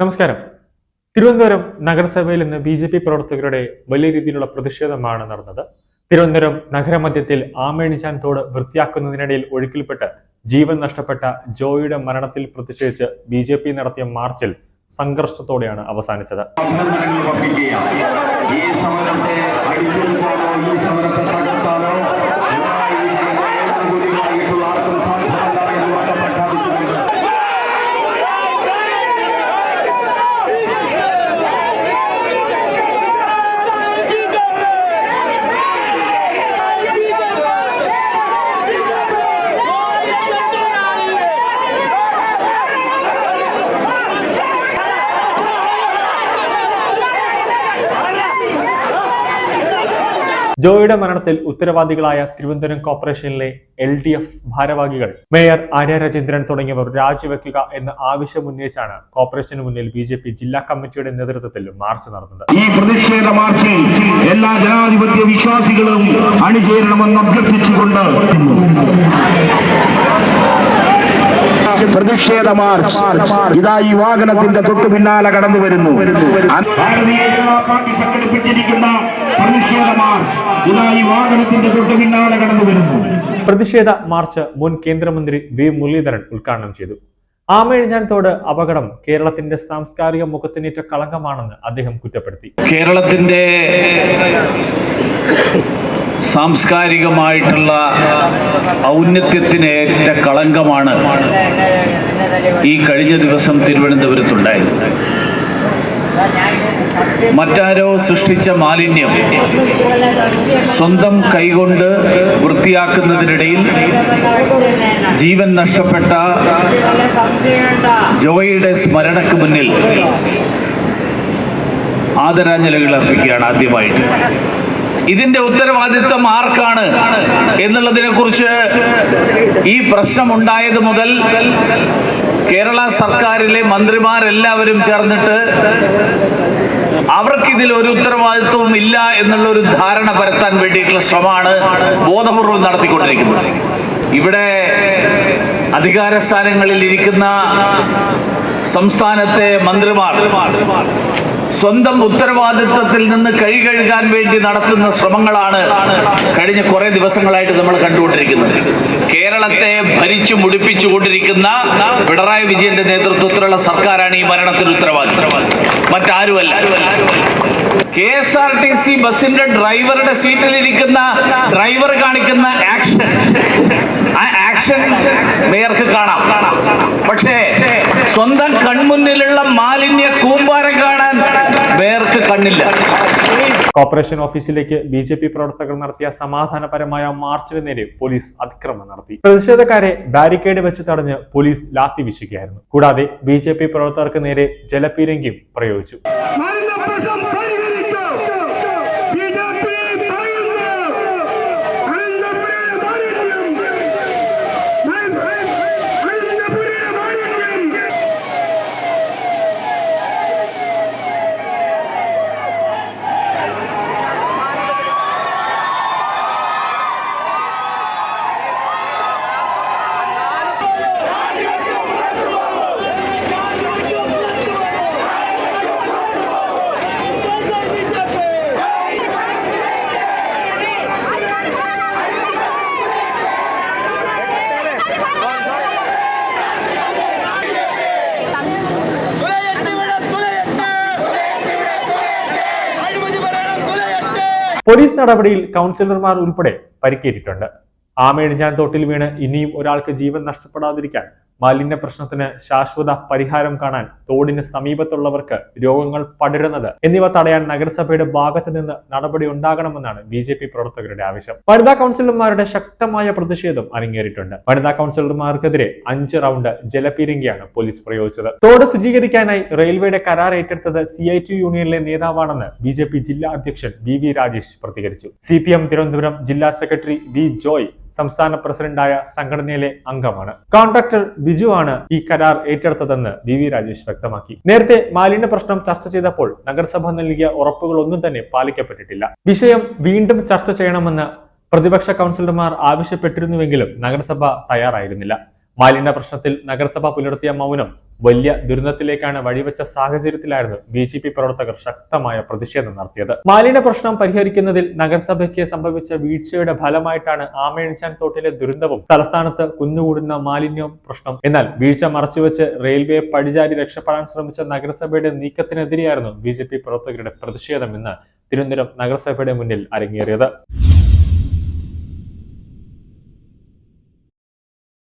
നമസ്കാരം. തിരുവനന്തപുരം നഗരസഭയിൽ ഇന്ന് ബി ജെ പി പ്രവർത്തകരുടെ വലിയ രീതിയിലുള്ള പ്രതിഷേധമാണ് നടന്നത്. തിരുവനന്തപുരം നഗരമധ്യത്തിൽ ആമേണിച്ചാൻ തോട് വൃത്തിയാക്കുന്നതിനിടയിൽ ഒഴുക്കിൽപ്പെട്ട് ജീവൻ നഷ്ടപ്പെട്ട ജോയിയുടെ മരണത്തിൽ പ്രതിഷേധിച്ച് ബി ജെ പി നടത്തിയ മാർച്ചിൽ സംഘർഷത്തോടെയാണ് അവസാനിച്ചത്. ഈ സമരത്തെ ജോയിയുടെ മരണത്തിൽ ഉത്തരവാദികളായ തിരുവനന്തപുരം കോർപ്പറേഷനിലെ എൽ ഡി എഫ് ഭാരവാഹികൾ മേയർ ആര്യ രാജേന്ദ്രൻ തുടങ്ങിയവർ രാജിവെക്കുക എന്ന ആവശ്യം ഉന്നയിച്ചാണ് കോർപ്പറേഷന് മുന്നിൽ ബി ജെ പി ജില്ലാ കമ്മിറ്റിയുടെ നേതൃത്വത്തിൽ മാർച്ച് നടന്നത്. ഈ പ്രതിഷേധ മാർച്ചിൽ എല്ലാ ജനാധിപത്യ വിശ്വാസികളും അണിചേരണമെന്ന് അഭ്യർത്ഥിച്ചുകൊണ്ട് പ്രതിഷേധ മാർച്ച് ഇതാ ഈ വാഹനത്തിന്റെ തൊട്ടു പിന്നാലെ കടന്നു വരുന്നു. ഭാരതീയ ജനതാ പാർട്ടി സംഘടിപ്പിച്ചിരിക്കുന്ന പ്രതിഷേധ മാർച്ച്. ഇതാ ഈ വാഹനത്തിന്റെ തൊട്ടു പിന്നാലെ കടന്നു വരുന്നു. പ്രതിഷേധ മാർച്ച് മുൻ കേന്ദ്രമന്ത്രി വി മുരളീധരൻ ഉദ്ഘാടനം ചെയ്തു. ആമയിഴഞ്ഞാൻ തോട് അപകടം കേരളത്തിന്റെ സാംസ്കാരിക മുഖത്തിനേറ്റ കളങ്കമാണെന്ന് അദ്ദേഹം കുറ്റപ്പെടുത്തി. കേരളത്തിന്റെ സാംസ്കാരികമായിട്ടുള്ള ഔന്നത്യത്തിനേറ്റ കളങ്കമാണ് ഈ കഴിഞ്ഞ ദിവസം തിരുവനന്തപുരത്തുണ്ടായത്. മറ്റാരോ സൃഷ്ടിച്ച മാലിന്യം സ്വന്തം കൈകൊണ്ട് വൃത്തിയാക്കുന്നതിനിടയിൽ ജീവൻ നഷ്ടപ്പെട്ട ജോയിയുടെ സ്മരണക്ക് മുന്നിൽ ആദരാഞ്ജലികൾ അർപ്പിക്കുകയാണ് ആദ്യമായിട്ട്. ഇതിന്റെ ഉത്തരവാദിത്വം ആർക്കാണ് എന്നുള്ളതിനെ കുറിച്ച് ഈ പ്രശ്നമുണ്ടായത് മുതൽ കേരള സർക്കാരിലെ മന്ത്രിമാരെല്ലാവരും ചേർന്നിട്ട് അവർക്കിതിൽ ഒരു ഉത്തരവാദിത്വവും ഇല്ല എന്നുള്ള ഒരു ധാരണ പരത്താൻ വേണ്ടിയിട്ടുള്ള ശ്രമമാണ് ബോധപൂർവം നടത്തിക്കൊണ്ടിരിക്കുന്നത്. ഇവിടെ അധികാര സ്ഥാനങ്ങളിൽ ഇരിക്കുന്ന സംസ്ഥാനത്തെ മന്ത്രിമാർ സ്വന്തം ഉത്തരവാദിത്വത്തിൽ നിന്ന് കഴികഴുകാൻ വേണ്ടി നടത്തുന്ന ശ്രമങ്ങളാണ് കഴിഞ്ഞ കുറെ ദിവസങ്ങളായിട്ട് നമ്മൾ കണ്ടുകൊണ്ടിരിക്കുന്നത്. കേരളത്തെ ഭരിച്ചു മുടിപ്പിച്ചുകൊണ്ടിരിക്കുന്ന പിണറായി വിജയന്റെ നേതൃത്വത്തിലുള്ള സർക്കാരാണ് ഈ മരണത്തിന് ഉത്തരവാദി മറ്റാരുമല്ല. K S R T C ബസിന്റെ ഡ്രൈവറുടെ സീറ്റിലിരിക്കുന്ന ഡ്രൈവർ കാണിക്കുന്ന ആക്ഷൻ. ആ ആക്ഷൻ മേയർക്ക് കാണാം. പക്ഷേ സ്വന്തം കൺമുന്നിലുള്ള മാലിന്യ കൂമ്പാരം കാണാൻ മേയർക്ക് കണ്ണില്ല കോർപ്പറേഷൻ ഓഫീസിലേക്ക് ബി ജെ പി പ്രവർത്തകർ നടത്തിയ സമാധാനപരമായ മാർച്ചിന് നേരെ പോലീസ് അതിക്രമം നടത്തി. പ്രതിഷേധക്കാരെ ബാരിക്കേഡ് വെച്ച് തടഞ്ഞ് പോലീസ് ലാത്തി വീശുകയായിരുന്നു. കൂടാതെ ബി ജെ പി പ്രവർത്തകർക്ക് നേരെ ജലപീരങ്കിയും പ്രയോഗിച്ചു. പോലീസ് നടപടിയിൽ കൗൺസിലർമാർ ഉൾപ്പെടെ പരിക്കേറ്റിട്ടുണ്ട്. ആമയിടിഞ്ഞാൻ തോട്ടിൽ വീണ് ഇനിയും ഒരാൾക്ക് ജീവൻ നഷ്ടപ്പെടാതിരിക്കാൻ മാലിന്യ പ്രശ്നത്തിന് ശാശ്വത പരിഹാരം കാണാൻ തോടിന് സമീപത്തുള്ളവർക്ക് രോഗങ്ങൾ പടരുന്നത് എന്നിവ തടയാൻ നഗരസഭയുടെ ഭാഗത്ത് നിന്ന് നടപടി ഉണ്ടാകണമെന്നാണ് ബി ജെ പി പ്രവർത്തകരുടെ ആവശ്യം. വനിതാ കൗൺസിലർമാരുടെ ശക്തമായ പ്രതിഷേധം അരങ്ങേറിയിട്ടുണ്ട്. വനിതാ കൗൺസിലർമാർക്കെതിരെ അഞ്ച് റൗണ്ട് ജലപീരങ്കിയാണ് പോലീസ് പ്രയോഗിച്ചത്. തോട് ശുചീകരിക്കാനായി റെയിൽവേയുടെ കരാർ ഏറ്റെടുത്തത് സി ഐ ടി യൂണിയനിലെ നേതാവാണെന്ന് ബി ജെ പി ജില്ലാ അധ്യക്ഷൻ വി വി രാജേഷ് പ്രതികരിച്ചു. സി പി എം തിരുവനന്തപുരം ജില്ലാ സെക്രട്ടറി വി ജോയ് സംസ്ഥാന പ്രസിഡന്റായ സംഘടനയിലെ അംഗമാണ്. കോൺട്രാക്ടർ ബിജു ആണ് ഈ കരാർ ഏറ്റെടുത്തതെന്ന് വി വി രാജേഷ് വ്യക്തമാക്കി. നേരത്തെ മാലിന്യ പ്രശ്നം ചർച്ച ചെയ്തപ്പോൾ നഗരസഭ നൽകിയ ഉറപ്പുകളൊന്നും തന്നെ പാലിക്കപ്പെട്ടിട്ടില്ല. വിഷയം വീണ്ടും ചർച്ച ചെയ്യണമെന്ന് പ്രതിപക്ഷ കൗൺസിലർമാർ ആവശ്യപ്പെട്ടിരുന്നുവെങ്കിലും നഗരസഭ തയ്യാറായിരുന്നില്ല. മാലിന്യ പ്രശ്നത്തിൽ നഗരസഭ പുലർത്തിയ മൗനം വലിയ ദുരന്തത്തിലേക്കാണ് വഴിവെച്ച സാഹചര്യത്തിലായിരുന്നു ബി ജെ പി പ്രവർത്തകർ ശക്തമായ പ്രതിഷേധം നടത്തിയത്. മാലിന്യ പ്രശ്നം പരിഹരിക്കുന്നതിൽ നഗരസഭയ്ക്ക് സംഭവിച്ച വീഴ്ചയുടെ ഫലമായിട്ടാണ് ആമേണിച്ചാൻ തോട്ടിലെ ദുരന്തവും തലസ്ഥാനത്ത് കുന്നുകൂടുന്ന മാലിന്യവും പ്രശ്നം. എന്നാൽ വീഴ്ച മറച്ചുവെച്ച് റെയിൽവേ പടിചാരി രക്ഷപ്പെടാൻ ശ്രമിച്ച നഗരസഭയുടെ നീക്കത്തിനെതിരെയായിരുന്നു ബി പ്രവർത്തകരുടെ പ്രതിഷേധം ഇന്ന് തിരുവനന്തപുരം നഗരസഭയുടെ മുന്നിൽ അരങ്ങേറിയത്.